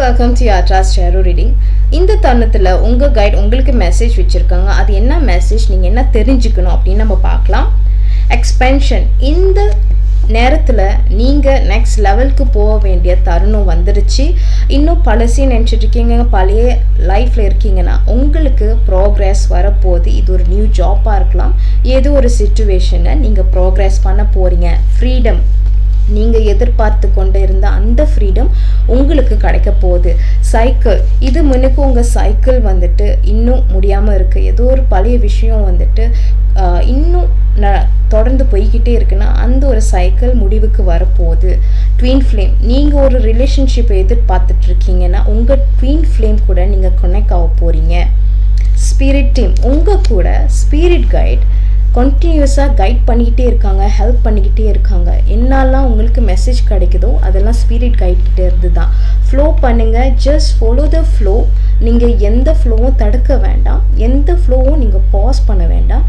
Welcome to அட்ராஸ் ஷேரோ reading இந்த தருணத்தில் உங்கள் கைட் உங்களுக்கு மெசேஜ் வச்சுருக்காங்க. அது என்ன மெசேஜ் நீங்கள் என்ன தெரிஞ்சுக்கணும் அப்படின்னு நம்ம பார்க்கலாம். எக்ஸ்பென்ஷன் இந்த நேரத்தில் நீங்கள் நெக்ஸ்ட் லெவலுக்கு போக வேண்டிய தருணம் வந்துருச்சு. இன்னும் பழசையும் நினச்சிட்ருக்கீங்க பழைய லைஃப்பில் இருக்கீங்கன்னா உங்களுக்கு ப்ரோக்ரஸ் வரப்போகுது. இது ஒரு நியூ ஜாப்பாக இருக்கலாம். ஏதோ ஒரு சுச்சுவேஷனை நீங்கள் ப்ரோக்ரஸ் பண்ண போகிறீங்க ஃப்ரீடம் நீங்கள் எதிர்பார்த்து கொண்டு இருந்த அந்த ஃப்ரீடம் உங்களுக்கு கிடைக்க போகுது. சைக்கிள் இது முன்னுக்கு உங்கள் சைக்கிள் வந்துட்டு இன்னும் முடியாமல் இருக்குது ஏதோ ஒரு பழைய விஷயம் வந்துட்டு இன்னும் ந தொடர்ந்து போய்கிட்டே இருக்குன்னா அந்த ஒரு சைக்கிள் முடிவுக்கு வரப்போகுது. ட்வீன் ஃப்ளேம் நீங்கள் ஒரு ரிலேஷன்ஷிப்பை எதிர்பார்த்துட்ருக்கீங்கன்னா உங்கள் ட்வீன் ஃப்ளேம் கூட நீங்கள் கனெக்ட் ஆக போகிறீங்க ஸ்பிரிட் டீம் உங்கள் கூட ஸ்பிரிட் கைட் கண்டினியூஸாக கைட் பண்ணிக்கிட்டே இருக்காங்க ஹெல்ப் பண்ணிக்கிட்டே இருக்காங்க. என்னெல்லாம் உங்களுக்கு மெசேஜ் கிடைக்குதோ அதெல்லாம் ஸ்பிரிட் கைட் கிட்டே இருந்து தான் ஃப்ளோ பண்ணுங்கள் ஜஸ்ட் ஃபாலோ த ஃப்ளோ நீங்கள் எந்த ஃப்ளோவும் தடுக்க வேண்டாம். எந்த ஃப்ளோவும் நீங்கள் பாஸ் பண்ண வேண்டாம்.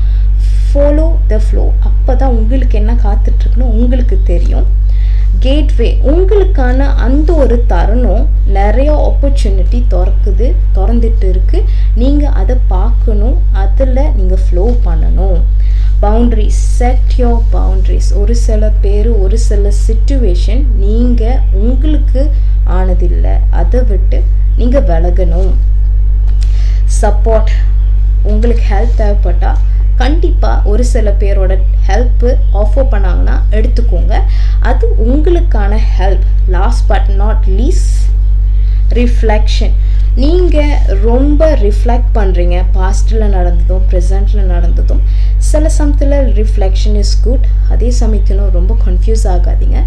ஃபாலோ த ஃப்ளோ அப்போ தான் உங்களுக்கு என்ன காத்துட்ருக்குன்னு உங்களுக்கு தெரியும். கேட்வே உங்களுக்கான அந்த ஒரு தருணம் நிறைய ஆப்பர்ச்சுனிட்டி திறக்குது திறந்துட்டு இருக்குது நீங்கள் அதை பார்க்கணும் அதில் நீங்கள் ஃப்ளோ பண்ணணும். பவுண்ட்ரிஸ் செட் யோர் பவுண்ட்ரிஸ் ஒரு சில பேர் ஒரு சில சுச்சுவேஷன் நீங்கள் உங்களுக்கு ஆனதில்லை. அதை விட்டு நீங்கள் விலகணும். சப்போர்ட் உங்களுக்கு ஹெல்ப் தேவைப்பட்டால் கண்டிப்பாக ஒரு சில பேரோட ஹெல்ப்பு ஆஃபர் பண்ணாங்கன்னா எடுத்துக்கோங்க. அது உங்களுக்கான help last but not least reflection நீங்கள் ரொம்ப ரிஃப்ளெக்ட் பண்ணுறீங்க பாஸ்டில் நடந்ததும் ப்ரெசண்ட்டில் நடந்ததும். சில சமயத்தில் ரிஃப்ளெக்ஷன் இஸ் குட் அதே சமயத்திலும் ரொம்ப கன்ஃபியூஸ் ஆகாதீங்க.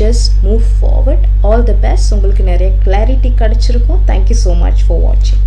Just move forward all the best உங்களுக்கு நிறைய கிளாரிட்டி கிடச்சிருக்கும். தேங்க்யூ ஸோ மச் ஃபார் வாட்சிங்